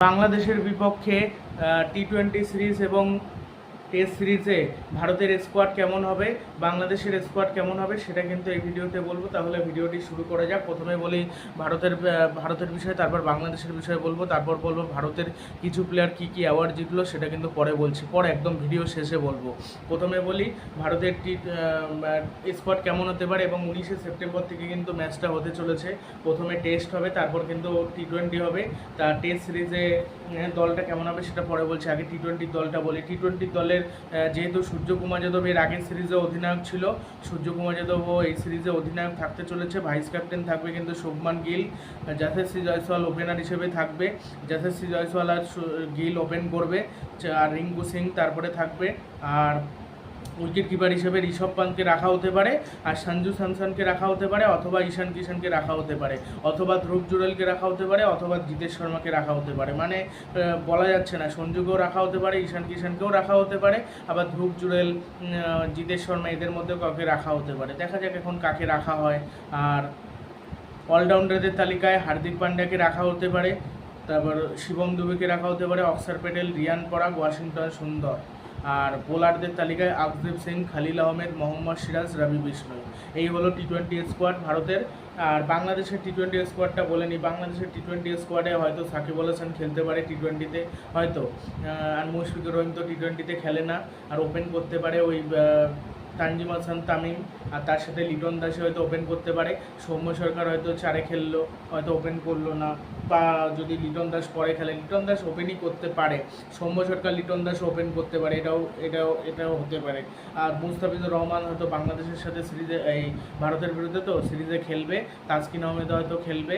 বাংলাদেশের বিপক্ষে T twenty series এবং টেস্ট সিরিজে ভারতের স্কোয়াড কেমন হবে, বাংলাদেশের স্কোয়াড কেমন হবে, সেটা কিন্তু এই ভিডিওতে বলব। তাহলে ভিডিওটি শুরু করা যাক। প্রথমে বলি, ভারতের ভারতের বিষয়ে, তারপর বাংলাদেশের বিষয়ে বলব। তারপর বলব, ভারতের কিছু প্লেয়ার কী কী অ্যাওয়ার্ড জিতলো, সেটা কিন্তু পরে বলছি। পরে একদম ভিডিও শেষে বলব। প্রথমে বলি, ভারতের টি স্কোয়াড কেমন হতে পারে এবং উনিশে সেপ্টেম্বর থেকে কিন্তু ম্যাচটা হতে চলেছে। প্রথমে টেস্ট হবে, তারপর কিন্তু টি টোয়েন্টি হবে। তা টেস্ট সিরিজে দলটা কেমন হবে সেটা পরে বলছি। আগে টি টোয়েন্টির দলটা বলি। টি টোয়েন্টির দলের যেহেতু সূর্যকুমার যাদব এর আগের সিরিজে অধিনায়ক ছিল, সূর্যকুমার যাদবও এই সিরিজে অধিনায়ক থাকতে চলেছে। ভাইস ক্যাপ্টেন থাকবে কিন্তু শুভমান গিল। যথেশ্রী জয়সওয়াল ওপেনার হিসেবে থাকবে। যথেশ্রী জয়সওয়াল আর গিল ওপেন করবে। আর রিঙ্কু সিং তারপরে থাকবে। আর উইকেট কিপার হিসেবে ঋষভ পান্তকে রাখা হতে পারে আর সঞ্জু স্যামসনকে রাখা হতে পারে অথবা ঈশান কিষানকে রাখা হতে পারে অথবা ধ্রুব জুরেলকে রাখা হতে পারে অথবা জিতেশ শর্মাকে রাখা হতে পারে মানে বলা যাচ্ছে না সঞ্জুকেও রাখা হতে পারে ঈশান কিষানকেও রাখা হতে পারে আবার ধ্রুব জুরেল জিতেশ শর্মা এদের মধ্যে কাউকে রাখা হতে পারে দেখা যাক এখন কাকে রাখা হয় আর অলরাউন্ডারদের তালিকায় হার্দিক পান্ড্যাকে রাখা হতে পারে তারপর শিবম দুবেকে রাখা হতে পারে অক্সার প্যাটেল রিয়ান পরাগ ওয়াশিংটন সুন্দর আর বোলারদের তালিকায় আকদীপ সিং, খালিল আহমেদ, মোহাম্মদ সিরাজ, রবি বিষ্ণু। এই হলো টি টোয়েন্টি স্কোয়াড ভারতের। আর বাংলাদেশের টি টোয়েন্টি স্কোয়াডটা বলে নিই বাংলাদেশের টি টোয়েন্টি স্কোয়াডে হয়তো সাকিব আল হাসান খেলতে পারে টি টোয়েন্টিতে হয়তো। আর মুশফিকুর রহিম তো টি টোয়েন্টিতে খেলে না। আর ওপেন করতে পারে ওই তানজিম হাসান তামিম, আর তার সাথে লিটন দাসে হয়তো ওপেন করতে পারে। সৌম্য সরকার হয়তো চারে খেললো, হয়তো ওপেন করল না, বা যদি লিটন দাস পরে খেলে, লিটন দাস ওপেনই করতে পারে। সৌম্য সরকার, লিটন দাস ওপেন করতে পারে, এটাও এটাও এটাও হতে পারে। আর মুস্তাফিজুর রহমান হয়তো বাংলাদেশের সাথে সিরিজে, এই ভারতের বিরুদ্ধে তো সিরিজে খেলবে, তাসকিন আহমেদ হয়তো খেলবে,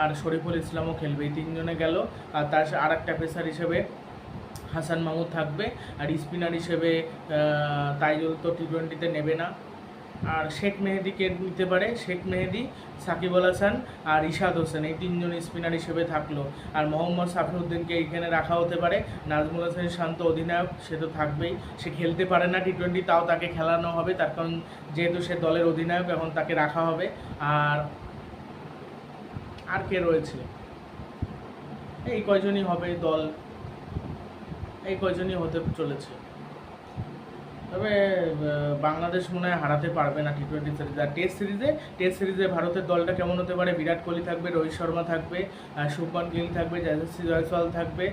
আর শরীফুল ইসলামও খেলবে, এই তিনজনে গেল। আর তার আর একটা পেসার হিসেবে হাসান মাহমুদ থাকবে আর স্পিনার হিসেবে তাইজুল তো টি টোয়েন্টিতে নেবে না। আর শেখ মেহেদিকে নিতে পারে? শেখ মেহেদি, সাকিব আল হাসান আর ইশাদ হোসেন, এই তিনজন স্পিনার হিসেবে থাকল। আর মোহাম্মদ সাফিউদ্দিনকে এইখানে রাখা হতে পারে। নাজমুল হাসান শান্ত অধিনায়ক, সে তো থাকবেই। সে খেলতে পারে না টি টোয়েন্টি তাও তাকে খেলানো হবে। তার কারণ যেহেতু সে দলের অধিনায়ক, এখন তাকে রাখা হবে। আর আর কে রয়েছে? এই কয়জনই হবে দল? এই কয়জনই হতে চলেছে। তবে বাংলাদেশ মনে হয় হারাতে পারবে না টি টোয়েন্টি সিরিজ আর টেস্ট সিরিজে টেস্ট সিরিজে ভারতের দলটা কেমন হতে পারে? বিরাট কোহলি থাকবে, রোহিত শর্মা থাকবে শুভমান গিল থাকবে জয়সওয়াল থাকবে,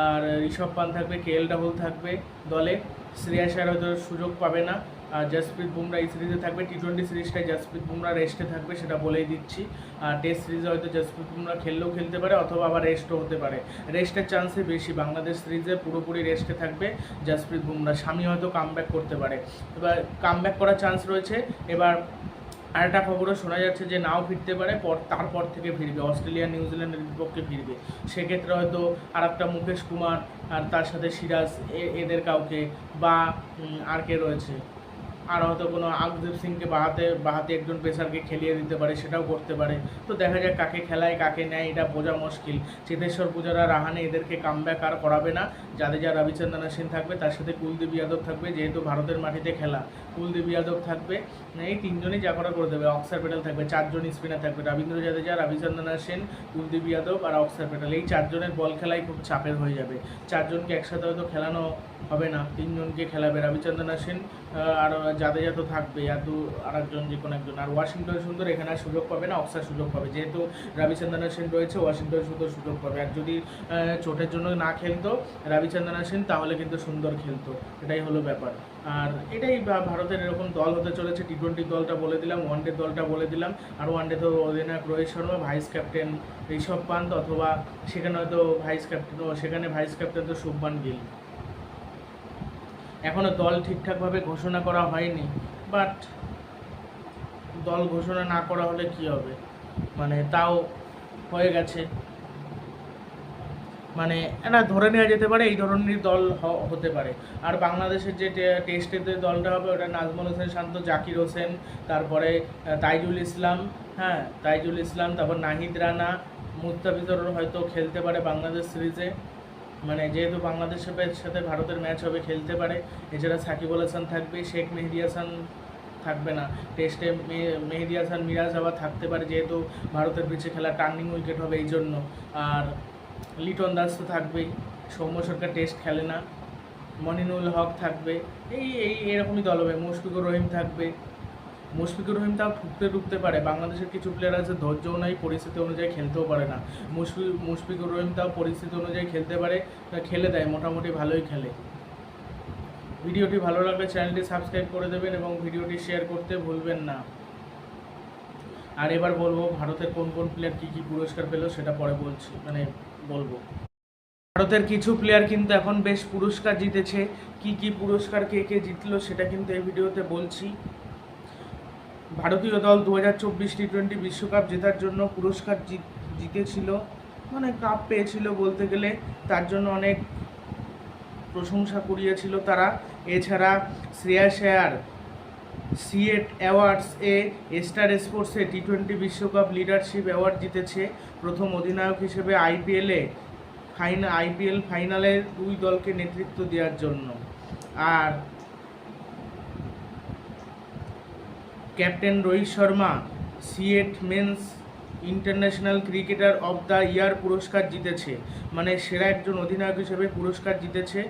আর ঋষভ পান থাকবে কে এল রাহুল থাকবে দলে। শ্রেয়াস আয়ার হয়তো সুযোগ পাবে না। আর জসপ্রীত বুমরা এই সিরিজে থাকবে। টি টোয়েন্টি সিরিজটায় জসপ্রীত বুমরা রেস্টে থাকবে, সেটা বলেই দিচ্ছি। আর টেস্ট সিরিজে হয়তো জসপ্রীত বুমরা খেললেও খেলতে পারে, অথবা আবার রেস্টও হতে পারে। রেস্টের চান্সই বেশি। বাংলাদেশ সিরিজে পুরোপুরি রেস্টে থাকবে জসপ্রীত বুমরা। স্বামী হয়তো কামব্যাক করতে পারে। এবার কামব্যাক করার চান্স রয়েছে। এবার আরেকটা খবরও শোনা যাচ্ছে যে নাও ফিরতে পারে, পর তারপর থেকে ফিরবে, অস্ট্রেলিয়া নিউজিল্যান্ডের বিপক্ষে ফিরবে। সেক্ষেত্রে হয়তো আর একটা মুকেশ কুমার আর তার সাথে সিরাজ এদের কাউকে বা আর কে রয়েছে? আর হয়তো কোনো আকদীপ সিংকে বাহাতে বাহাতে একজন পেসারকে খেলিয়ে দিতে পারে, সেটাও করতে পারে। তো দেখা যায় কাকে খেলায়, কাকে নেয়, এটা বোঝা মুশকিল। চেতেশ্বর পূজারা, রাহানে এদেরকে কামব্যাক আর করাবে না। যাদের যা রবিচন্দ্রন সেন থাকবে, তার সাথে কুলদীপ যাদব থাকবে, যেহেতু ভারতের মাটিতে খেলা। কুলদীপ যাদব থাকবে, এই তিনজনই যা করা করে দেবে। অক্সার প্যাটেল থাকবে, চারজন স্পিনার থাকবে, রবীন্দ্র জাদেজা রবিচন্দ্রন সেন কুলদীপ যাদব আর অক্সার প্যাটেল এই চারজনের বল খেলাই খুব চাপের হয়ে যাবে। চারজনকে একসাথে হয়তো খেলানো হবে না। তিনজনকে খেলাবে, রবিচন্দ্রন সেন আর জাদেজা থাকবে আর দু আর একজন যে কোনো একজন। আর ওয়াশিংটন সুন্দর, এখানে আর সুযোগ পাবে না অক্সার সুযোগ পাবে। যেহেতু রবিচন্দ্রন সেন রয়েছে, ওয়াশিংটন সুন্দর সুযোগ পাবে। আর যদি চোটের জন্য না খেলতো রবিচন্দ্রন সেন, তাহলে কিন্তু সুন্দর খেলতো। এটাই হলো ব্যাপার। আর এটাই ভারতের এরকম দল হতে চলেছে টি টোয়েন্টি দলটা বলে দিলাম ওয়ান ডে দলটা বলে দিলাম। আর ওয়ান ডে তো অধিনায়ক রোহিত শর্মা, ভাইস ক্যাপ্টেন ঋষভ পান্ত, অথবা সেখানে হয়তো ভাইস ক্যাপ্টেন সেখানে ভাইস ক্যাপ্টেন তো শুভমান গিল। এখনও দল ঠিকঠাকভাবে ঘোষণা করা হয়নি বাট দল ঘোষণা না করা হলে কি হবে? মানে তাও হয়ে গেছে। মানে এটা ধরে নেওয়া যেতে পারে, এই ধরনের দল হতে পারে। আর বাংলাদেশের যে টে- টেস্টের যে দলটা হবে, ওটা নাজমুল হোসেন শান্ত, জাকির হোসেন, তারপরে তাইজুল ইসলাম হ্যাঁ তাইজুল ইসলাম, তারপর নাহিদ রানা, মুস্তাফিজুর হয়তো খেলতে পারে বাংলাদেশ সিরিজে। মানে যেহেতু বাংলাদেশের সাথে ভারতের ম্যাচ হবে, খেলতে পারে। এছাড়া সাকিবুল হাসান থাকবে, শেখ মেহেদি হাসান থাকবে না। টেস্টে মেহেদি হাসান, মিরাজ আবার থাকতে পারে, যেহেতু ভারতের পিছিয়ে খেলা টার্নিং উইকেট হবে এই জন্য। আর লিটন দাস তো থাকবেই, সৌম্য সরকার টেস্ট খেলে না। মনিনুল হক থাকবে, এই এই, এরকমই দল হবে। মুশফিকুর রহিম থাকবে। মুশফিকুর রহিম তাও ঠুকতে ঢুকতে পারে। বাংলাদেশের কিছু প্লেয়ার আছে, ধৈর্যও নাই, পরিস্থিতি অনুযায়ী খেলতেও পারে না। মুশফি, মুশফিকুর রহিম তাও পরিস্থিতি অনুযায়ী খেলতে পারে, তা খেলে দেয়, মোটামুটি ভালোই খেলে। ভিডিওটি ভালো লাগলে চ্যানেলটি সাবস্ক্রাইব করে দেবেন এবং ভিডিওটি শেয়ার করতে ভুলবেন না। আর এবার বলব, ভারতের কোন কোন প্লেয়ার কী কী পুরস্কার পেল সেটা পরে বলছি মানে বলব। ভারতের কিছু প্লেয়ার কিন্তু এখন বেশ পুরস্কার জিতেছে। কি কি পুরস্কার, কে কে জিতলো সেটা কিন্তু এই ভিডিওতে বলছি। ভারতীয় দল দু হাজার চব্বিশ টি টোয়েন্টি বিশ্বকাপ জেতার জন্য পুরস্কার জিত, জিতেছিল। মানে কাপ পেয়েছিল বলতে গেলে। তার জন্য অনেক প্রশংসা কুড়িয়েছিল তারা। এছাড়া শ্রেয়া শেয়ার সিএট অ্যাওয়ার্ডস এ স্টার স্পোর্টসে টি টোয়েন্টি বিশ্বকাপ লিডারশিপ অ্যাওয়ার্ড জিতেছে। প্রথম অধিনায়ক হিসেবে আইপিএলে ফাইনা আইপিএল ফাইনালে দুই দলকে নেতৃত্ব দেওয়ার জন্য। আর captain Rohit Sharma, CEAT men's international cricketer of the year পুরস্কার জিতেছে। মানে সেরা একজন অধিনায়ক হিসেবে পুরস্কার জিতেছে।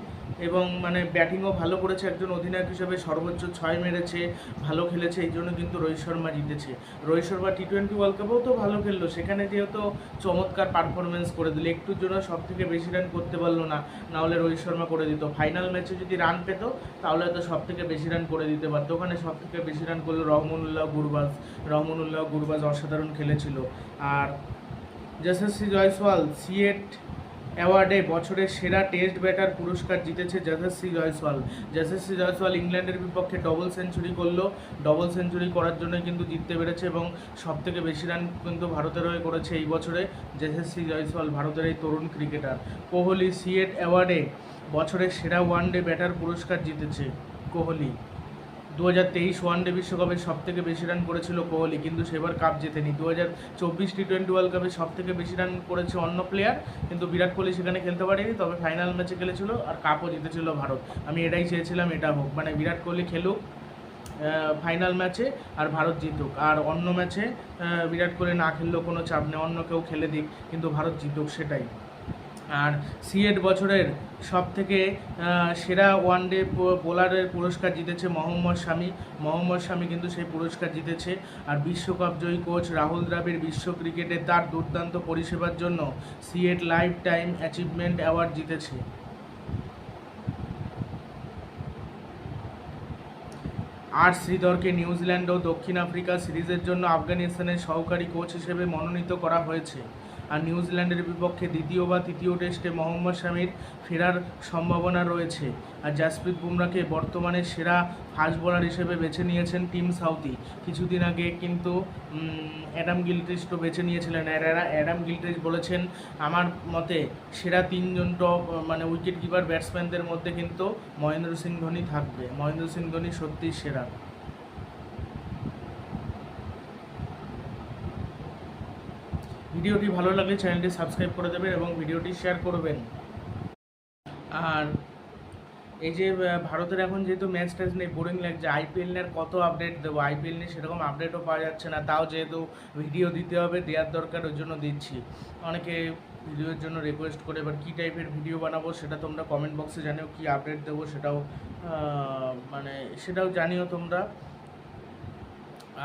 এবং মানে ব্যাটিংও ভালো করেছে, একজন অধিনায়ক হিসেবে সর্বোচ্চ ছয় মেরেছে, ভালো খেলেছে, এই জন্য কিন্তু রোহিত শর্মা জিতেছে। Rohit Sharma T twenty world কাপেও তো ভালো খেললো, সেখানে যেহেতু চমৎকার পারফরমেন্স করে দিল, একটুর জন্য সব থেকে বেশি রান করতে পারল না নাহলে রোহিত শর্মা করে দিত। ফাইনাল ম্যাচে যদি রান পেত, তাহলে হয়তো সব থেকে বেশি রান করে দিতে পারতো। ওখানে সব থেকে বেশি রান করল রহমনুল্লাহ গুরবাজ। রহমনুল্লাহ গুরবাজ অসাধারণ খেলেছিল। আর যশস্বী জয়সওয়াল সিএট অ্যাওয়ার্ডে বছরের সেরা টেস্ট ব্যাটার পুরস্কার জিতেছে যশস্বী জয়সওয়াল। যশস্বী জয়সওয়াল ইংল্যান্ডের বিপক্ষে ডবল সেঞ্চুরি করল। ডবল সেঞ্চুরি করার জন্য কিন্তু জিততে পেরেছে এবং সব থেকে বেশি রান কিন্তু ভারতের হয়ে করেছে এই বছরে যশস্বী জয়সওয়াল, ভারতের এই তরুণ ক্রিকেটার কোহলি সিএট অ্যাওয়ার্ডে বছরের সেরা ওয়ানডে ব্যাটার পুরস্কার জিতেছে কোহলি। দু হাজার তেইশ ওয়ানডে বিশ্বকাপে সব থেকে বেশি রান করেছিল কোহলি, কিন্তু সেবার কাপ জেতেনি। দু হাজার চব্বিশ টি টোয়েন্টি ওয়ার্ল্ড কাপে সব থেকে বেশি রান করেছে অন্য প্লেয়ার কিন্তু বিরাট কোহলি সেখানে খেলতে পারেনি, তবে ফাইনাল ম্যাচে খেলেছিল আর কাপও জিতেছিল ভারত। আমি এটাই চেয়েছিলাম, এটা হোক। মানে বিরাট কোহলি খেলুক ফাইনাল ম্যাচে আর ভারত জিতুক। আর অন্য ম্যাচে বিরাট কোহলি না খেললেও কোনো চাপ নেই, অন্য কেউ খেলে দিক, কিন্তু ভারত জিতুক সেটাই। আর সিএড বছরের সব থেকে সেরা ওয়ানডে বোলারের পুরস্কার জিতেছে মোহাম্মদ শামি। মোহাম্মদ শামি কিন্তু সেই পুরস্কার জিতেছে। আর বিশ্বকাপ জয়ী কোচ রাহুল দ্রাবিড় বিশ্ব ক্রিকেটে তার দুর্দান্ত পরিষেবার জন্য সিএড লাইফ টাইম অ্যাচিভমেন্ট অ্যাওয়ার্ড জিতেছে। আর শ্রীধরকে নিউজিল্যান্ড ও দক্ষিণ আফ্রিকা সিরিজের জন্য আফগানিস্তানের সহকারী কোচ হিসেবে মনোনীত করা হয়েছে। আর নিউজিল্যান্ডের বিপক্ষে দ্বিতীয় বা তৃতীয় টেস্টে মোহাম্মদ শামির ফেরার সম্ভাবনা রয়েছে। আর জাসপ্রীত বুমরাকে বর্তমানে সেরা ফাস্ট বোলার হিসেবে বেছে নিয়েছেন টিম সাউথি। কিছুদিন আগে কিন্তু অ্যাডাম গিলক্রিস্টও বেছে নিয়েছিলেন। অ্যাডাম গিলক্রিস্ট বলেছেন, আমার মতে সেরা তিনজন টপ মানে উইকেট কিপার ব্যাটসম্যানদের মধ্যে কিন্তু মহেন্দ্র সিং ধোনি থাকবে। মহেন্দ্র সিং ধোনি সত্যিই সেরা। ভিডিওটি ভালো লাগলে চ্যানেলটি সাবস্ক্রাইব করে দেবেন এবং ভিডিওটি শেয়ার করবেন। আর এই যে ভারতের এখন যেহেতু ম্যাচ ট্যাচ নেই বোরিং লাগছে আইপিএল নিয়ে কত আপডেট দেবো? আইপিএল নিয়ে সেরকম আপডেটও পাওয়া যাচ্ছে না, তাও যেহেতু ভিডিও দিতে হবে, দেওয়ার দরকার, ওই জন্য দিচ্ছি। অনেকে ভিডিওর জন্য রিকোয়েস্ট করে, এবার কী টাইপের ভিডিও বানাবো সেটা তোমরা কমেন্ট বক্সে জানিও, কী আপডেট দেবো সেটাও মানে সেটাও জানিও তোমরা।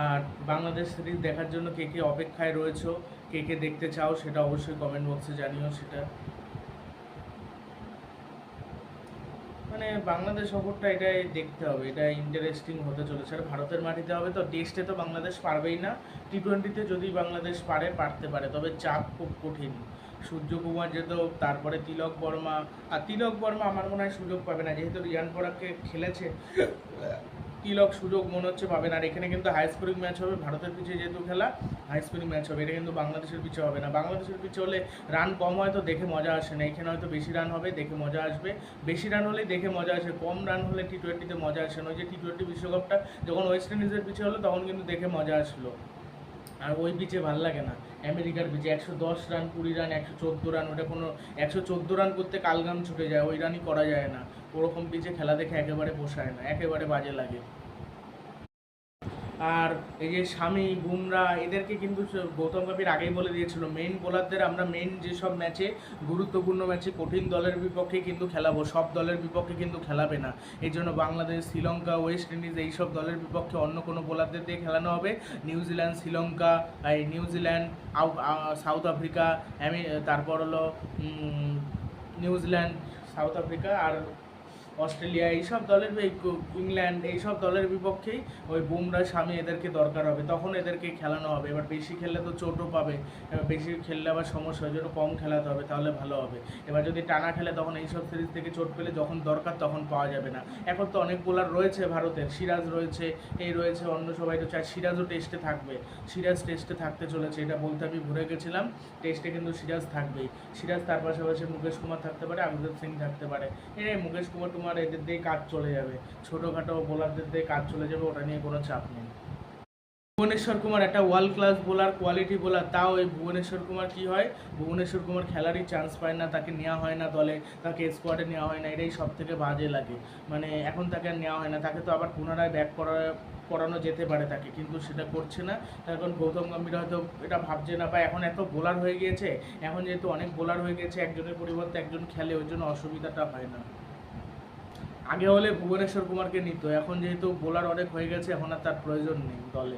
আর বাংলাদেশ সিরিজ দেখার জন্য কে কে অপেক্ষায় রয়েছো, কে কে দেখতে চাও সেটা অবশ্যই কমেন্ট বক্সে জানিও সেটা। মানে বাংলাদেশ সফরটা এটাই দেখতে হবে এটা ইন্টারেস্টিং হতে চলেছে। আর ভারতের মাটিতে হবে তো টেস্টে তো বাংলাদেশ পারবেই না। টি টোয়েন্টিতে যদি বাংলাদেশ পারে, পারতে পারে, তবে চাপ খুব কঠিন। সূর্যকুমার যাদব তারপরে তিলক বর্মা। আর তিলক বর্মা আমার মনে হয় সুযোগ পাবে না, যেহেতু রিয়ান পরাগকে খেলেছে। তিলক সুযোগ মনে হচ্ছে পাবে না আর এখানে কিন্তু হাই স্কোরিং ম্যাচ হবে। ভারতের পিছে যেহেতু খেলা হাই স্কোরিং ম্যাচ হবে। এটা কিন্তু বাংলাদেশের পিছে হবে না। বাংলাদেশের পিছে হলে রান কম হয় তো দেখে মজা আসে না। এখানে হয়তো বেশি রান হবে, দেখে মজা আসবে। বেশি রান হলে দেখে মজা আসে। কম রান হলে টি টোয়েন্টিতে মজা আসে না। ওই যে টি টোয়েন্টি বিশ্বকাপটা যখন ওয়েস্ট ইন্ডিজের পিছে হলো, তখন কিন্তু দেখে মজা আসলো। আর ওই পিচে ভালো লাগে না। আমেরিকার পিচে একশো দশ রান কুড়ি রান একশো চোদ্দ রান ওটা কোনো একশো চোদ্দ রান করতে কালগাম ছুটে যায়। ওই রানই করা যায় না। ওরকম পিচে খেলা দেখে একেবারে পোষায় না, একেবারে বাজে লাগে। আর এই যে স্বামী বুমরা এদেরকে কিন্তু গৌতম গম্ভীর আগেই বলে দিয়েছিল মেইন বোলারদের আমরা মেইন যেসব ম্যাচে গুরুত্বপূর্ণ ম্যাচে কঠিন দলের বিপক্ষে কিন্তু খেলাবো, সব দলের বিপক্ষে কিন্তু খেলাবে না। এই জন্য বাংলাদেশ, শ্রীলঙ্কা, ওয়েস্ট ইন্ডিজ এইসব দলের বিপক্ষে অন্য কোনো বোলারদের দিয়ে খেলানো হবে। নিউজিল্যান্ড শ্রীলঙ্কা, এই নিউজিল্যান্ড সাউথ আফ্রিকা আমেরি- তারপর হলো নিউজিল্যান্ড সাউথ আফ্রিকা, আর অস্ট্রেলিয়া, এইসব দলের ইংল্যান্ড, এইসব দলের বিপক্ষেই ওই বুমরা স্বামী এদেরকে দরকার হবে। তখন এদেরকে খেলানো হবে। এবার বেশি খেললে তো চোটও পাবে। এবার বেশি খেললে আবার সমস্যা হয় জন্য কম খেলাতে হবে, তাহলে ভালো হবে। এবার যদি টানা খেলে তখন এইসব সিরিজ থেকে চোট পেলে যখন দরকার তখন পাওয়া যাবে না। এখন তো অনেক বোলার রয়েছে ভারতের। সিরাজ রয়েছে, এই রয়েছে, অন্য সবাই তো আর সিরাজও টেস্টে থাকবে। সিরাজ টেস্টে থাকতে চলেছে। এটা বলতে আমি ভুলে গেছিলাম। টেস্টে কিন্তু সিরাজ থাকবেই। সিরাজ তার পাশাপাশি মুকেশ কুমার থাকতে পারে, অভিজিৎ সিং থাকতে পারে। এই মুকেশ কুমার টুমার এদের দিয়ে কাজ চলে যাবে। ছোটোখাটো বোলারদের দিয়ে কাজ চলে যাবে, ওটা নিয়ে কোনো চাপ নেই। ভুবনেশ্বর কুমার একটা world class bowler quality bowler তাও এই ভুবনেশ্বর কুমার কি হয়? ভুবনেশ্বর কুমার খেলারই চান্স পায় না, তাকে নেওয়া হয় না দলে, তাকে স্কোয়াডে নেওয়া হয় না, এটাই সব থেকে বাজে লাগে। মানে এখন তাকে আর নেওয়া হয় না, তাকে তো আবার পুনরায় ব্যাক করা, করানো যেতে পারে তাকে, কিন্তু সেটা করছে না। তার কারণ গৌতম গম্ভীর হয়তো এটা ভাবছে না, বা এখন এত বোলার হয়ে গিয়েছে, এখন যেহেতু অনেক বোলার হয়ে গেছে একজনের পরিবর্তে একজন খেলে, ওই জন্য অসুবিধাটা হয় না। আগে হলে ভুবনেশ্বর কুমারকে নিত, এখন যেহেতু বোলার অনেক হয়ে গেছে, এখন আর তার প্রয়োজন নেই দলে।